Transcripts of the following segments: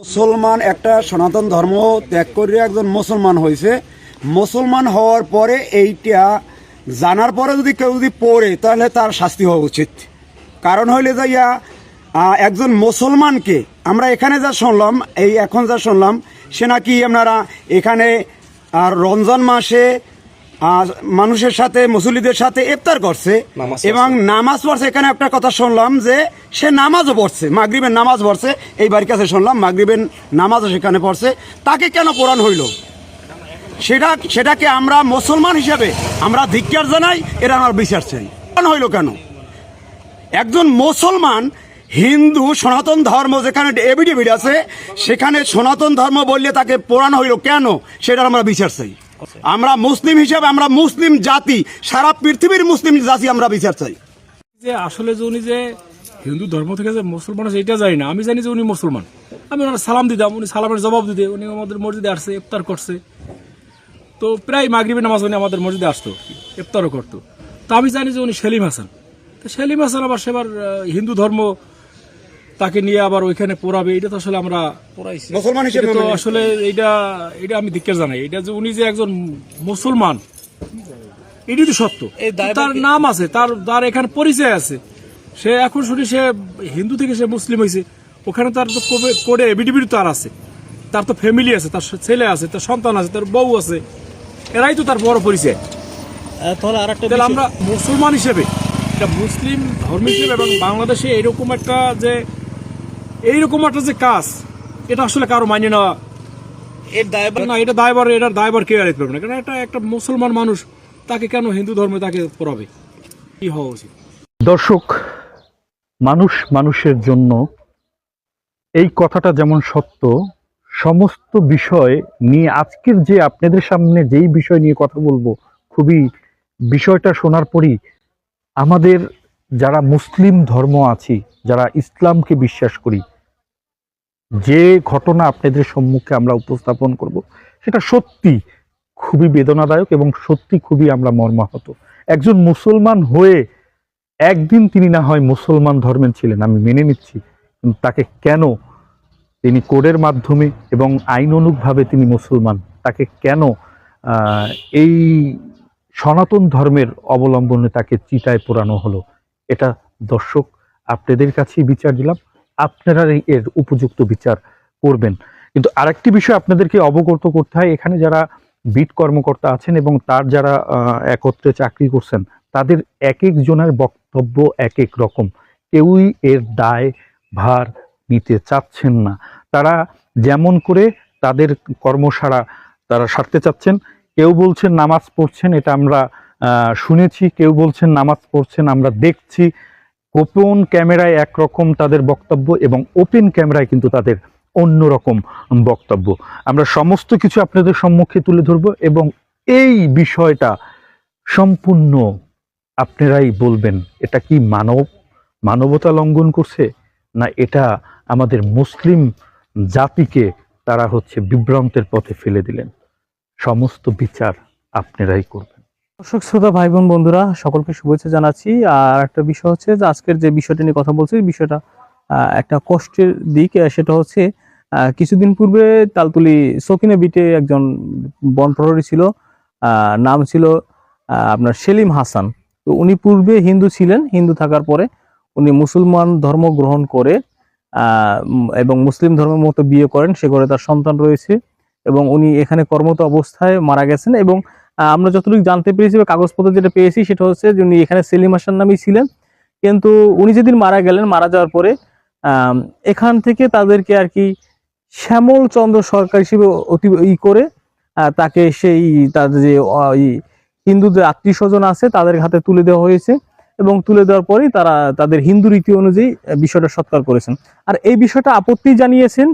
মুসলমান একটা সনাতন ধর্ম ত্যাগ করে একজন মুসলমান হয়েছে। মুসলমান হওয়ার পরে এইটা জানার পরে যদি কেউ যদি পড়ে, তাহলে তার শাস্তি হওয়া উচিত। কারণ হইলে যাইয়া একজন মুসলমানকে আমরা এখানে যা শুনলাম, এই এখন যা শুনলাম, সে নাকি আপনারা এখানে আর রমজান মাসে মানুষের সাথে মুসল্লিদের সাথে ইফতার করছে এবং নামাজ পড়ছে। এখানে একটা কথা শুনলাম যে সে নামাজও পড়ছে মাগরিবের নামাজ পড়ছে। এই বাড়ির কাছে শুনলাম মাগরিবের নামাজও সেখানে পড়ছে। তাকে কেন কোরআন হইল? সেটা সেটাকে আমরা মুসলমান হিসাবে আমরা ধিক্কার জানাই এরা আমার বিচার চাই। কোরআন হইল কেন? একজন মুসলমান হিন্দু সনাতন ধর্ম যেখানে এভিডেভিড আছে সেখানে সনাতন ধর্ম বললে তাকে পোড়ানো হইল কেন? সেটার আমরা বিচার চাই। আমরা মুসলিম হিসাবে, আমরা মুসলিম জাতি, সারা পৃথিবীর মুসলিম জাতি আমরা বিচার চাই। যে আসলে যে উনি যে হিন্দু ধর্ম থেকে যে মুসলমান আছে এটা জানি না। আমি জানি যে উনি মুসলমান। আমি ওনার সালাম দিতাম, উনি সালামের জবাব দিতে, উনি আমাদের মসজিদে আসছে, ইফতার করছে। তো প্রায় মাগরিবের নামাজ উনি আমাদের মসজিদে আসতো, ইফতারও করতো। তো আমি জানি যে উনি সেলিম হাসান। তো সেলিম হাসান আবার সেবার হিন্দু ধর্ম তাকে নিয়ে আবার ওইখানে পড়াবে এটা তো আসলে আমরা মুসলমান হিসেবে তো আসলে এটা এটা আমি ধিক্কার জানাই। এটা যে উনি যে একজন মুসলমান এটি তো সত্য। তার নাম আছে তার তার এখানে পরিচয় আছে। সে এখন শুনি সে হিন্দু থেকে সে মুসলিম হয়েছে ওখানে তার তো কোডে এবিডিবিড তার আছে। তার তো ফ্যামিলি আছে তার ছেলে আছে তার সন্তান আছে তার বউ আছে। এরাই তো তার বড় পরিচয়। তাহলে আর একটা আমরা মুসলমান হিসেবে এটা মুসলিম ধর্ম হিসেবে এবং বাংলাদেশে এরকম একটা যে এইরকম একটা যে কাজ এটা আসলে কারও মান্য নেওয়া এর দায়ভার না এটা দায়বার এটার দায়বার কেউ এড়াইতে পারবে না? কারণ এটা একটা মুসলমান মানুষ তাকে কেন হিন্দু ধর্মে তাকে পড়াবে? কি হওয়া উচিত? দর্শক মানুষ মানুষের জন্য এই কথাটা যেমন সত্য সমস্ত বিষয় নিয়ে আজকের যে আপনাদের সামনে যেই বিষয় নিয়ে কথা বলব খুবই বিষয়টা শোনার পরই আমাদের যারা মুসলিম ধর্ম আছি যারা ইসলামকে বিশ্বাস করি যে ঘটনা আপনাদের সম্মুখে আমরা উপস্থাপন করব, সেটা সত্যি খুবই বেদনাদায়ক এবং সত্যি খুবই আমরা মর্মাহত। একজন মুসলমান হয়ে একদিন তিনি না হয় মুসলমান ধর্মের ছিলেন, আমি মেনে নিচ্ছি তাকে কেন তিনি কোডের মাধ্যমে এবং আইনানুগভাবে তিনি মুসলমান, তাকে কেন এই সনাতন ধর্মের অবলম্বনে তাকে চিতায় পোড়ানো হলো, এটা দর্শক আপনাদের কাছেই বিচার দিলাম। আপনারা এর উপযুক্ত বিচার করবেন। কিন্তু আরেকটি বিষয় আপনাদেরকে অবগত করতে হয়, এখানে যারা বিট কর্মকর্তা আছেন এবং তার যারা একত্রে চাকরি করছেন, তাদের এক এক জনের বক্তব্য এক এক রকম। কেউই এর দায় ভার নিতে চাচ্ছেন না। তারা যেমন করে তাদের কর্মসারা তারা সারতে চাচ্ছেন। কেউ বলছেন নামাজ পড়ছেন, এটা আমরা শুনেছি। কেউ বলছেন নামাজ পড়ছেন, আমরা দেখছি। গোপন ক্যামেরায় একরকম তাদের বক্তব্য এবং ওপেন ক্যামেরায় কিন্তু তাদের অন্যরকম বক্তব্য। আমরা সমস্ত কিছু আপনাদের সম্মুখে তুলে ধরব এবং এই বিষয়টা সম্পূর্ণ আপনারাই বলবেন, এটা কি মানব, মানবতা লঙ্ঘন করছে না এটা আমাদের মুসলিম জাতিকে তারা হচ্ছে বিভ্রান্তের পথে ফেলে দিলেন? সমস্ত বিচার আপনারাই করবেন। দর্শক, শ্রোতা ভাই বোন বন্ধুরা, সকলকে শুভেচ্ছা জানাচ্ছি। আর একটা বিষয় হচ্ছে যে আজকের যে বিষয়টা নিয়ে কথা বলছি, বিষয়টা একটা কষ্টের দিক সেটা হচ্ছে কিছুদিন পূর্বে তালতুলি সকিনে বিটে একজন বন প্রহরী ছিল নাম ছিল আপনার সেলিম হাসান। তো উনি পূর্বে হিন্দু ছিলেন, হিন্দু থাকার পরে উনি মুসলমান ধর্ম গ্রহণ করে এবং মুসলিম ধর্মের মতো বিয়ে করেন, সে ঘরে তার সন্তান রয়েছে, এবং উনি এখানে কর্মত অবস্থায় মারা গেছেন, এবং আমরা যতটুকু জানতে পেরেছি বা কাগজপত্র যেটা পেয়েছি, সেটা হচ্ছে যে উনি এখানে সেলিম হাসান নামেই ছিলেন। কিন্তু উনি যেদিন মারা গেলেন, মারা যাওয়ার পরে এখান থেকে তাদেরকে আর কি শ্যামল চন্দ্র সরকার হিসেবে অতি ই করে তাকে সেই তাদের যে ই হিন্দুদের আত্মীয় স্বজন আছে, তাদের হাতে তুলে দেওয়া হয়েছে। এবং তুলে দেওয়ার পরেই তারা তাদের হিন্দু রীতি অনুযায়ী বিষয়টা সৎকার করেছেন। আর এই বিষয়টা আপত্তি জানিয়েছেন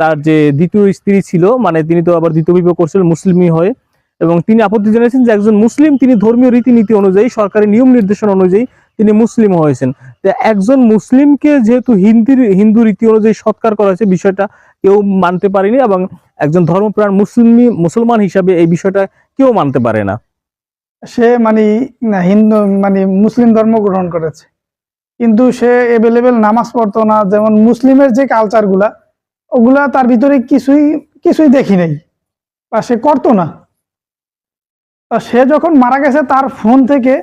তার যে দ্বিতীয় স্ত্রী ছিল মানে তিনি তো আবার দ্বিতীয় বিবাহ করছিলেন, মুসলিমই হয়ে এবং তিনি আপত্তি জানিয়েছেন যে একজন মুসলিম, তিনি ধর্মীয় রীতিনীতি অনুযায়ী, সরকারি নিয়ম নির্দেশনা অনুযায়ী তিনি মুসলিম হয়েছেন। একজন মুসলিমকে যেহেতু হিন্দির, হিন্দু রীতি অনুযায়ী সৎকার করা হয়েছে, বিষয়টা কেউ মানতে পারেনি এবং একজন ধর্মপ্রাণ মুসলিম মুসলমান হিসাবে এই বিষয়টা কেউ মানতে পারে না। সে মানে হিন্দু মানে মুসলিম ধর্ম গ্রহণ করেছে। কিন্তু সে এভেলেবেল নামাজ পড়তো না, যেমন মুসলিমের যে কালচারগুলা ওগুলা তার ভিতরে কিছুই কিছুই দেখি নাই। বা সে করতো না। সে যখন মারা গেছে তার ফোন থেকে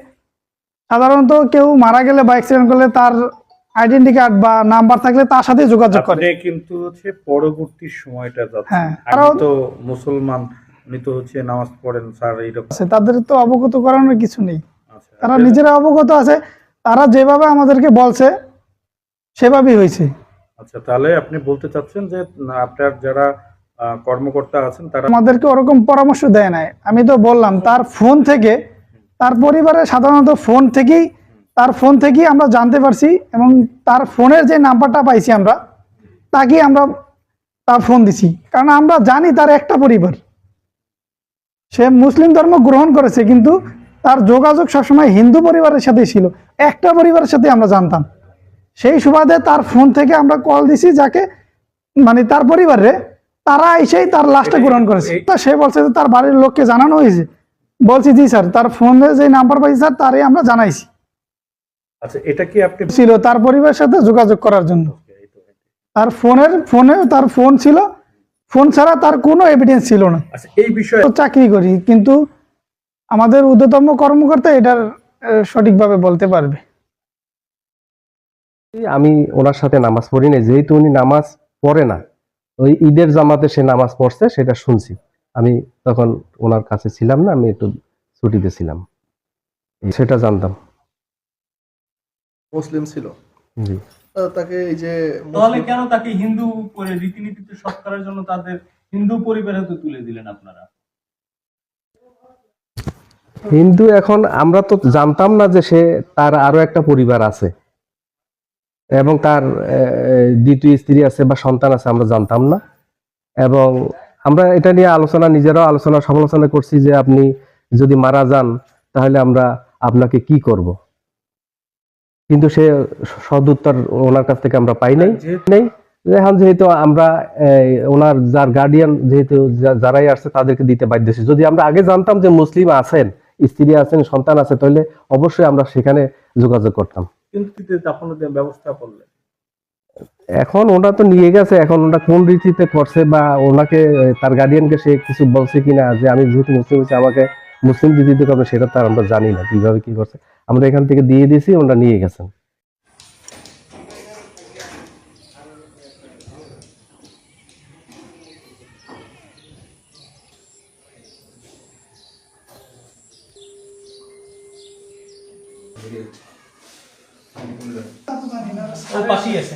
সাধারণত কেউ মারা গেলে বা অ্যাক্সিডেন্ট করলে তার আইডেন্টি কার্ড বা নাম্বার থাকলে তার সাথে যোগাযোগ করে। কিন্তু হচ্ছে পরবর্তী সময়টা যাচ্ছে হ্যাঁ, কারণ- তো মুসলমান উনি তো হচ্ছে নামাজ পড়েন স্যার এইরকম। আছে তাদের তো অবগত করানোর কিছু নেই। আচ্ছা তারা নিজেরা অবগত আছে তারা যেভাবে আমাদেরকে বলছে সেভাবেই হয়েছে। আচ্ছা তাহলে আপনি বলতে চাচ্ছেন যে আপনার যারা কর্মকর্তা আছেন, তারা আমাদেরকে ওরকম পরামর্শ দেয় নাই। আমি তো বললাম, তার ফোন থেকে, তার পরিবারের সাধারণত ফোন থেকেই, তার ফোন থেকেই আমরা জানতে পারছি এবং তার ফোনের যে নাম্বারটা পাইছি আমরা, তাকেই আমরা তার ফোন দিছি। কারণ আমরা জানি তার একটা পরিবার। সে মুসলিম ধর্ম গ্রহণ করেছে, কিন্তু তার যোগাযোগ সবসময় হিন্দু পরিবারের সাথে ছিল। একটা পরিবারের সাথে আমরা জানতাম। সেই সুবাদে তার ফোন থেকে আমরা কল দিছি যাকে মানে তার পরিবারে তারা এসেই তার লাশটা গ্রহণ করেছে। তা সে বলছে যে তার বাড়ির লোককে জানানো হয়েছে। বলছি জি স্যার তার ফোনে যে নাম্বার পাইছি স্যার তারই আমরা জানাইছি। আচ্ছা এটা কি আপনি ছিল তার পরিবারের সাথে যোগাযোগ করার জন্য। তার ফোনের ফোনে তার ফোন ছিল। ফোন ছাড়া তার কোনো এভিডেন্স ছিল না। আচ্ছা এই বিষয়ে তো চাকরি করি কিন্তু আমাদের ঊর্ধ্বতম কর্মকর্তা এটার সঠিকভাবে বলতে পারবে। আমি ওনার সাথে নামাজ পড়ি না যেহেতু উনি নামাজ পড়ে না ওই ঈদের জামাতে সে নামাজ পড়ছে সেটা শুনছি। আমি তখন ওনার কাছে ছিলাম না আমি একটু ছুটিতে ছিলাম। সেটা জানতাম। মুসলিম ছিল। জি। তাকে এই যে তাহলে কেন তাকে হিন্দু করে রীতিনীতিতে সৎকারের জন্য তাদের হিন্দু পরিবারে তো তুলে দিলেন আপনারা? হিন্দু এখন আমরা তো জানতাম না যে সে তার আরও একটা পরিবার আছে। এবং তার দ্বিতীয় স্ত্রী আছে বা সন্তান আছে আমরা জানতাম না। এবং আমরা এটা নিয়ে আলোচনা নিজেরাও আলোচনা সমালোচনা করছি যে আপনি যদি মারা যান তাহলে আমরা আপনাকে কি করব? কিন্তু সে সদুত্তর ওনার কাছ থেকে আমরা পাই নাই। নেই। এখন যেহেতু আমরা ওনার যার গার্ডিয়ান যেহেতু যারাই আসছে তাদেরকে দিতে বাধ্য যদি আমরা আগে জানতাম যে মুসলিম আছেন স্ত্রী আছেন সন্তান আছে তাহলে অবশ্যই আমরা সেখানে যোগাযোগ করতাম। কিন্তু দাফনের ব্যবস্থা করলেন। এখন ওটা তো নিয়ে গেছে, এখন ওটা কোন রীতিতে করছে বা ওনাকে তার গার্ডিয়ানকে সে কিছু বলছে কিনা, যে আমি যেহেতু মুসলিম হচ্ছে আমাকে মুসলিম রীতিতে করবে সেটা তো আমরা জানি না, কীভাবে কি করছে। আমরা এখান থেকে দিয়ে দিয়েছি, ওনারা নিয়ে গেছেন। ও পাশেই আছে।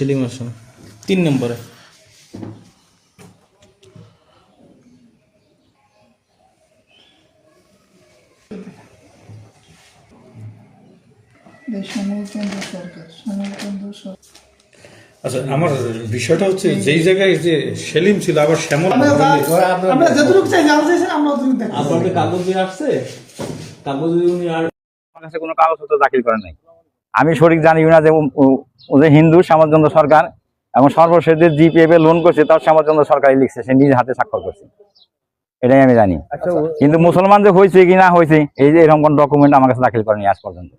সেলিম হাসান তিন নম্বরে। আচ্ছা আমার বিষয়টা হচ্ছে যেই জায়গায় যে সেলিম ছিল আবার শ্যামল আমরা যতটুকু চাই জানতে চাইছেন আমরা অতটুকু আপনাদের কাগজ দিয়ে আসছে। কাগজ দিয়ে উনি আর আমার কাছে কোনো কাগজপত্র দাখিল করেন নাই আমি সঠিক জানি না যে ও- ও- ও যে হিন্দু সমাজচন্দ্র সরকার এবং সর্বশেষ যে জিপিএফ এ লোন করছে তার সমাজচন্দ্র সরকারই লিখছে সে নিজে হাতে স্বাক্ষর করছে এটাই আমি জানি কিন্তু মুসলমান যে হয়েছে কি না হয়েছে এই যে এরকম কোন ডকুমেন্ট আমার কাছে দাখিল করেনি আজ পর্যন্ত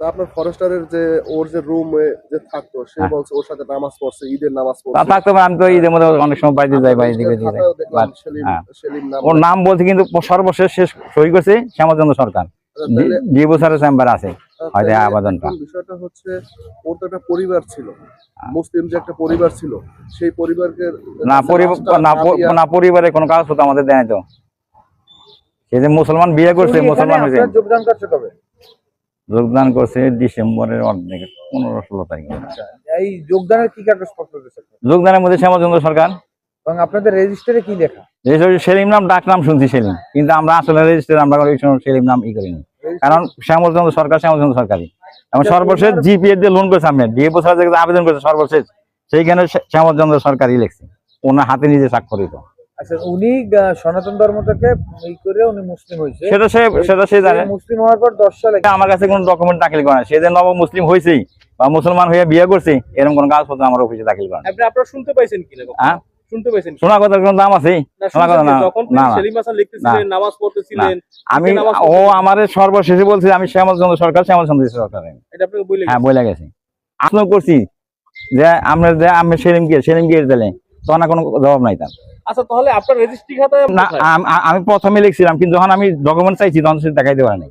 আপনার ফরেস্টারের যে ওর যে রুমে যে থাকতো সে হ্যাঁ। বলছে ওর সাথে নামাজ পড়ছে ঈদের নামাজ পড়ছে থাকতে পারে আমি তো ঈদের মধ্যে অনেক সময় বাইরে যাই বাইরে দিকে দিকে যাই। খাতায়ও দেখলাম বাট, সেলিম হ্যাঁ। সেলিম নাম ওর নাম বলছে কিন্তু সর্বশেষ শেষ সই করছে শ্যামচন্দ্র সরকার আচ্ছা, বছরের চেম্বার আছে হয়তো আবেদনটা। বিষয়টা হচ্ছে ওর তো একটা পরিবার ছিল মুসলিম যে একটা পরিবার ছিল সেই পরিবারকে না পরিবার না প- নামিয়ে- না পরিবারে কোনো কাগজপত্র আমাদের দেয় তো। সে যে মুসলমান বিয়ে করছে মুসলমান হয়েছে। যোগদান করছে কবে? যোগদান করছে ডিসেম্বরের অর্ধেক পনেরো ষোলো তারিখ। এই যোগদানের কি কাগজপত্র যোগদানের মধ্যে শ্যামচন্দ্র সরকার। এবং আপনাদের রেজিস্টারে কি লেখা? সেলিম নাম ডাক নাম শুনছি সেলিম কিন্তু আমরা আসলে রেজিস্টার আমরা সেলিম নাম ই করিনি। কারণ শ্যামচন্দ্র সরকার শ্যামচন্দ্র সরকারি এবং সর্বশেষ জিপিএ দিয়ে লোন করেছে আমি ডিএ বছর আবেদন করেছে সর্বশেষ সেইখানে শ্যা- শ্যামচন্দ্র সরকারই লিখছে। ওনার হাতে নিজে স্বাক্ষরিত আচ্ছা উনি সনাতন ধর্ম থেকে ই করে উনি মুসলিম হয়েছে। সেটা সে সেটা সে জানে। মুসলিম হওয়ার পর দশ সালে আমার কাছে কোনো ডকুমেন্ট দাখিল করে না সে যে নব মুসলিম হয়েছেই বা মুসলমান হয়ে বিয়ে করছে এরকম কোনো কাগজপত্র আমার অফিসে দাখিল করে আপনারা শুনতে পাইছেন কিনা হ্যাঁ? শুনতে পাইছেন শোনা কথার কোনো দাম আছে শোনা কথা না না নামাজ পড়তেছিলেন আমি ও আমার সর্বশেষে বলছে আমি শ্যামলচন্দ্র সরকার শ্যামলচন্দ্র সরকার এটা আপনাকে বলে হ্যাঁ বলে গেছি। আমিও করছি যে আমরা যে আমি সেলিম গিয়ে সেলিম গিয়ে দিলে তখন আর কোনো জবাব নাই তার। আচ্ছা তাহলে আপনার রেজিস্ট্রি খাতায় না আমি প্রথমে লিখছিলাম কিন্তু যখন আমি ডকুমেন্ট চাইছি তখন সে দেখাই দেওয়ার নেই